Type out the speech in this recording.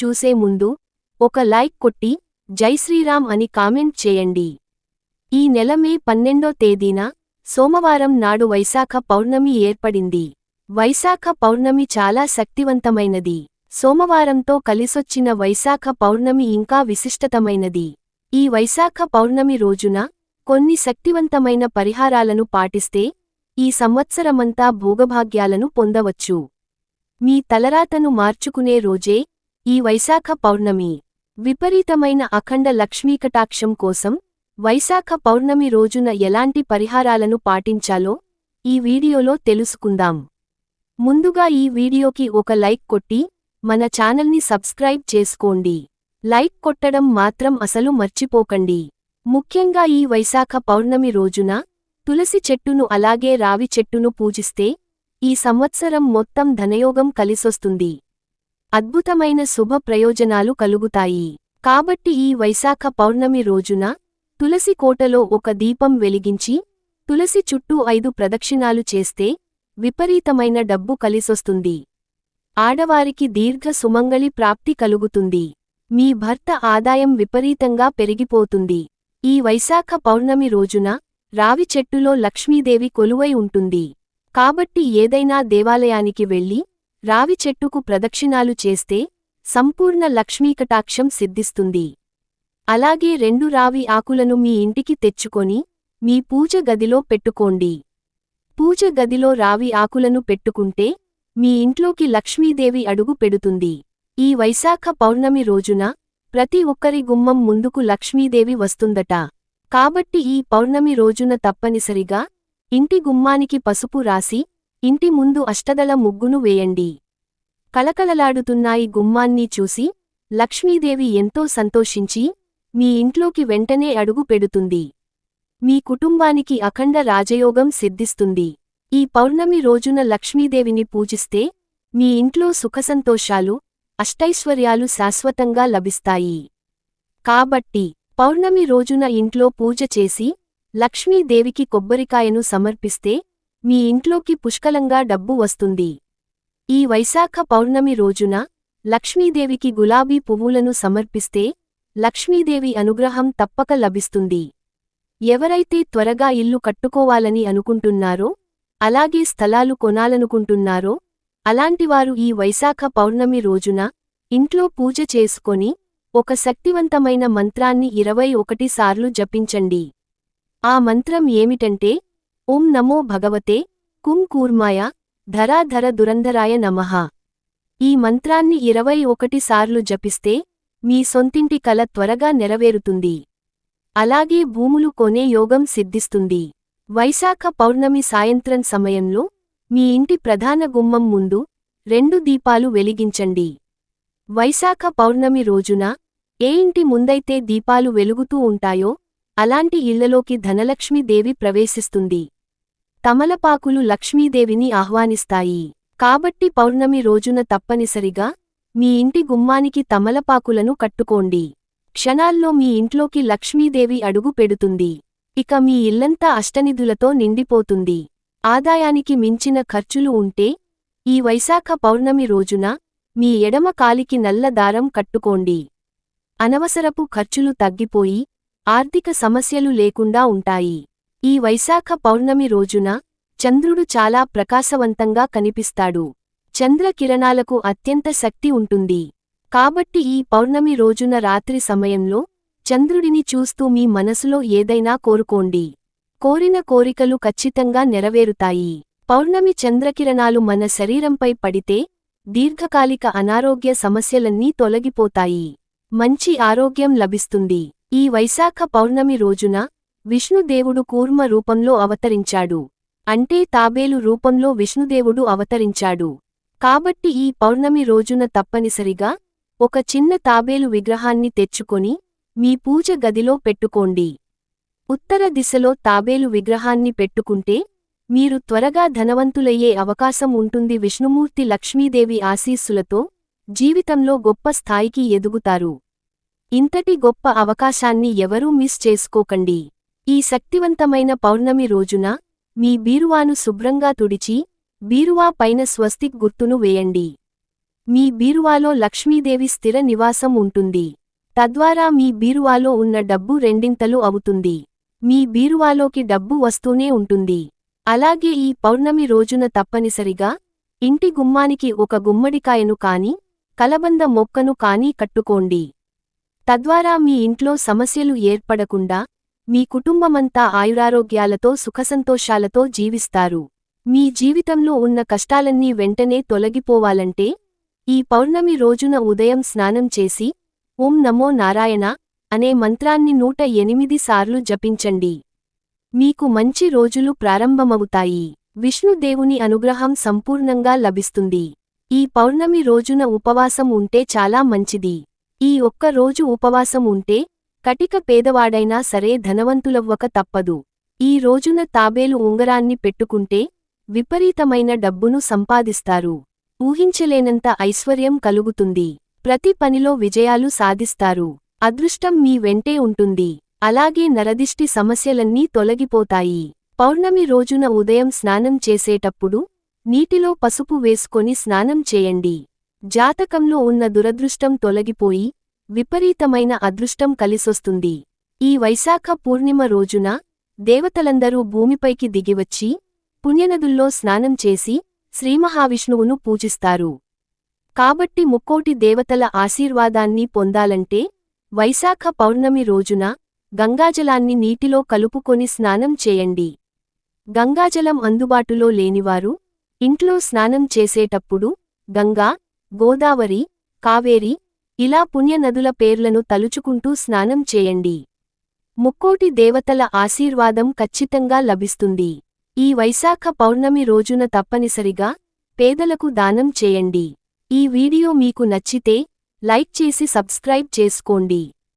చూసే ముందు ఒక లైక్ కొట్టి జై శ్రీరామ్ అని కామెంట్ చేయండి. ఈ నెల మే పన్నెండో తేదీన సోమవారం నాడు వైశాఖ పౌర్ణమి ఏర్పడింది. వైశాఖ పౌర్ణమి చాలా శక్తివంతమైనది. సోమవారంతో కలిసొచ్చిన వైశాఖ పౌర్ణమి ఇంకా విశిష్టతమైనది. ఈ వైశాఖ పౌర్ణమి రోజున కొన్ని శక్తివంతమైన పరిహారాలను పాటిస్తే ఈ సంవత్సరమంతా భోగభాగ్యాలను పొందవచ్చు. మీ తలరాతను మార్చుకునే రోజే ఈ వైశాఖ పౌర్ణమి విపరీతమైన అఖండ లక్ష్మీకటాక్షం కోసం వైశాఖ పౌర్ణమి రోజున ఎలాంటి పరిహారాలను పాటించాలో ఈ వీడియోలో తెలుసుకుందాం. ముందుగా ఈ వీడియోకి ఒక లైక్ కొట్టి మన ఛానల్ని సబ్స్క్రైబ్ చేసుకోండి. లైక్ కొట్టడం మాత్రం అసలు మర్చిపోకండి. ముఖ్యంగా ఈ వైశాఖ పౌర్ణమి రోజున తులసి చెట్టును అలాగే రావి చెట్టును పూజిస్తే ఈ సంవత్సరం మొత్తం ధనయోగం కలిసొస్తుంది. అద్భుతమైన శుభ ప్రయోజనాలు కలుగుతాయి. కాబట్టి ఈ వైశాఖ పౌర్ణమి రోజున తులసి కోటలో ఒక దీపం వెలిగించి తులసి చుట్టూ ఐదు ప్రదక్షిణాలు చేస్తే విపరీతమైన డబ్బు కలిసొస్తుంది. ఆడవారికి దీర్ఘ సుమంగళి ప్రాప్తి కలుగుతుంది. మీ భర్త ఆదాయం విపరీతంగా పెరిగిపోతుంది. ఈ వైశాఖ పౌర్ణమి రోజున రావి చెట్టులో లక్ష్మీదేవి కొలువై ఉంటుంది. కాబట్టి ఏదైనా దేవాలయానికి వెళ్ళి రావి చెట్టుకు ప్రదక్షిణాలు చేస్తే సంపూర్ణ లక్ష్మీకటాక్షం సిద్ధిస్తుంది. అలాగే రెండు రావి ఆకులను మీ ఇంటికి తెచ్చుకొని మీ పూజ గదిలో పెట్టుకోండి. పూజ గదిలో రావి ఆకులను పెట్టుకుంటే మీ ఇంట్లోకి లక్ష్మీదేవి అడుగు పెడుతుంది. ఈ వైశాఖ పౌర్ణమి రోజున ప్రతి ఒక్కరి గుమ్మం ముందుకు లక్ష్మీదేవి వస్తుందట. కాబట్టి ఈ పౌర్ణమి రోజున తప్పనిసరిగా ఇంటి గుమ్మానికి పసుపు రాసి ఇంటి ముందు అష్టదళ ముగ్గును వేయండి. కళకళలాడుతున్నాయి గుమ్మాన్ని చూసి లక్ష్మీదేవి ఎంతో సంతోషించి మీ ఇంట్లోకి వెంటనే అడుగు పెడుతుంది. మీ కుటుంబానికి అఖండ రాజయోగం సిద్ధిస్తుంది. ఈ పౌర్ణమి రోజున లక్ష్మీదేవిని పూజిస్తే మీ ఇంట్లో సుఖసంతోషాలు అష్టైశ్వర్యాలు శాశ్వతంగా లభిస్తాయి. కాబట్టి పౌర్ణమి రోజున ఇంట్లో పూజ చేసి లక్ష్మీదేవికి కొబ్బరికాయను సమర్పిస్తే మీ ఇంట్లోకి పుష్కలంగా డబ్బు వస్తుంది. ఈ వైశాఖ పౌర్ణమి రోజున లక్ష్మీదేవికి గులాబీ పువ్వులను సమర్పిస్తే లక్ష్మీదేవి అనుగ్రహం తప్పక లభిస్తుంది. ఎవరైతే త్వరగా ఇల్లు కట్టుకోవాలని అనుకుంటున్నారో అలాగే స్థలాలు కొనాలనుకుంటున్నారో అలాంటివారు ఈ వైశాఖ పౌర్ణమి రోజున ఇంట్లో పూజ చేసుకొని ఒక శక్తివంతమైన మంత్రాన్ని ఇరవై ఒకటి సార్లు జపించండి. ఆ మంత్రం ఏమిటంటే ఓం నమో భగవతే కుం కూర్మాయ ధరాధర దురంధరాయ నమః. ఈ మంత్రాన్ని ఇరవై ఒకటి సార్లు జపిస్తే మీ సొంతింటి కల త్వరగా నెరవేరుతుంది. అలాగే భూములు కొనే యోగం సిద్ధిస్తుంది. వైశాఖ పౌర్ణమి సాయంత్రం సమయంలో మీ ఇంటి ప్రధాన గుమ్మం ముందు రెండు దీపాలు వెలిగించండి. వైశాఖ పౌర్ణమి రోజున ఏ ఇంటి ముందైతే దీపాలు వెలుగుతూ ఉంటాయో అలాంటి ఇళ్ళలోకి ధనలక్ష్మీదేవి ప్రవేశిస్తుంది. తమలపాకులు లక్ష్మీదేవిని ఆహ్వానిస్తాయి. కాబట్టి పౌర్ణమి రోజున తప్పనిసరిగా మీ ఇంటి గుమ్మానికి తమలపాకులను కట్టుకోండి. క్షణాల్లో మీ ఇంట్లోకి లక్ష్మీదేవి అడుగు పెడుతుంది. ఇక మీ ఇల్లంతా అష్టనిధులతో నిండిపోతుంది. ఆదాయానికి మించిన ఖర్చులు ఉంటే ఈ వైశాఖ పౌర్ణమి రోజున మీ ఎడమ కాలికి నల్ల దారం కట్టుకోండి. అనవసరపు ఖర్చులు తగ్గిపోయి ఆర్థిక సమస్యలు లేకుండా ఉంటాయి. ఈ వైశాఖ పౌర్ణమి రోజున చంద్రుడు చాలా ప్రకాశవంతంగా కనిపిస్తాడు. చంద్రకిరణాలకు అత్యంత శక్తి ఉంటుంది. కాబట్టి ఈ పౌర్ణమి రోజున రాత్రి సమయంలో చంద్రుడిని చూస్తూ మీ మనసులో ఏదైనా కోరుకోండి. కోరిన కోరికలు ఖచ్చితంగా నెరవేరుతాయి. పౌర్ణమి చంద్రకిరణాలు మన శరీరంపై పడితే దీర్ఘకాలిక అనారోగ్య సమస్యలన్నీ తొలగిపోతాయి. మంచి ఆరోగ్యం లభిస్తుంది. ఈ వైశాఖ పౌర్ణమి రోజున విష్ణుదేవుడు కూర్మ రూపంలో అవతరించాడు. అంటే తాబేలు రూపంలో విష్ణుదేవుడు అవతరించాడు. కాబట్టి ఈ పౌర్ణమి రోజున తప్పనిసరిగా ఒక చిన్న తాబేలు విగ్రహాన్ని తెచ్చుకొని మీ పూజ గదిలో పెట్టుకోండి. ఉత్తర దిశలో తాబేలు విగ్రహాన్ని పెట్టుకుంటే మీరు త్వరగా ధనవంతులయ్యే అవకాశం ఉంటుంది. విష్ణుమూర్తి లక్ష్మీదేవి ఆశీస్సులతో జీవితంలో గొప్ప స్థాయికి ఎదుగుతారు. ఇంతటి గొప్ప అవకాశాన్ని ఎవరూ మిస్ చేసుకోకండి. ఈ శక్తివంతమైన పౌర్ణమి రోజున మీ బీరువాను శుభ్రంగా తుడిచి బీరువా పైన స్వస్తిక్ గుర్తును వేయండి. మీ బీరువాలో లక్ష్మీదేవి స్థిర నివాసం ఉంటుంది. తద్వారా మీ బీరువాలో ఉన్న డబ్బు రెండింతలు అవుతుంది. మీ బీరువాలోకి డబ్బు వస్తూనే ఉంటుంది. అలాగే ఈ పౌర్ణమి రోజున తప్పనిసరిగా ఇంటి గుమ్మానికి ఒక గుమ్మడికాయను కాని కలబంద మొక్కను కానీ కట్టుకోండి. తద్వారా మీ ఇంట్లో సమస్యలు ఏర్పడకుండా మీ కుటుంబమంతా ఆయురారోగ్యాలతో సుఖసంతోషాలతో జీవిస్తారు. మీ జీవితంలో ఉన్న కష్టాలన్నీ వెంటనే తొలగిపోవాలంటే ఈ పౌర్ణమి రోజున ఉదయం స్నానం చేసి ఓం నమో నారాయణ అనే మంత్రాన్ని నూట ఎనిమిది సార్లు జపించండి. మీకు మంచి రోజులు ప్రారంభమవుతాయి. విష్ణుదేవుని అనుగ్రహం సంపూర్ణంగా లభిస్తుంది. ఈ పౌర్ణమి రోజున ఉపవాసం ఉంటే చాలా మంచిది. ఈ ఒక్క రోజు ఉపవాసం ఉంటే కటిక పేదవాడైనా సరే ధనవంతులవ్వక తప్పదు. ఈ రోజున తాబేలు ఉంగరాన్ని పెట్టుకుంటే విపరీతమైన డబ్బును సంపాదిస్తారు. ఊహించలేనంత ఐశ్వర్యం కలుగుతుంది. ప్రతి పనిలో విజయాలు సాధిస్తారు. అదృష్టం మీ వెంటే ఉంటుంది. అలాగే నరదిష్టి సమస్యలన్నీ తొలగిపోతాయి. పౌర్ణమి రోజున ఉదయం స్నానం చేసేటప్పుడు నీటిలో పసుపు వేసుకొని స్నానం చేయండి. జాతకంలో ఉన్న దురదృష్టం తొలగిపోయి విపరీతమైన అదృష్టం కలిసొస్తుంది. ఈ వైశాఖ పూర్ణిమ రోజున దేవతలందరూ భూమిపైకి దిగివచ్చి పుణ్యనదుల్లో స్నానం చేసి శ్రీమహావిష్ణువును పూజిస్తారు. కాబట్టి ముక్కోటి దేవతల ఆశీర్వాదాన్ని పొందాలంటే వైశాఖ పౌర్ణమి రోజున గంగాజలాన్ని నీటిలో కలుపుకొని స్నానం చేయండి. గంగాజలం అందుబాటులో లేనివారు ఇంట్లో స్నానం చేసేటప్పుడు గంగా గోదావరి కావేరి ఇలా పుణ్యనదుల పేర్లను తలుచుకుంటూ స్నానం చేయండి. ముక్కోటి దేవతల ఆశీర్వాదం ఖచ్చితంగా లభిస్తుంది. ఈ వైశాఖ పౌర్ణమి రోజున తప్పనిసరిగా పేదలకు దానం చేయండి. ఈ వీడియో మీకు నచ్చితే లైక్ చేసి సబ్స్క్రైబ్ చేసుకోండి.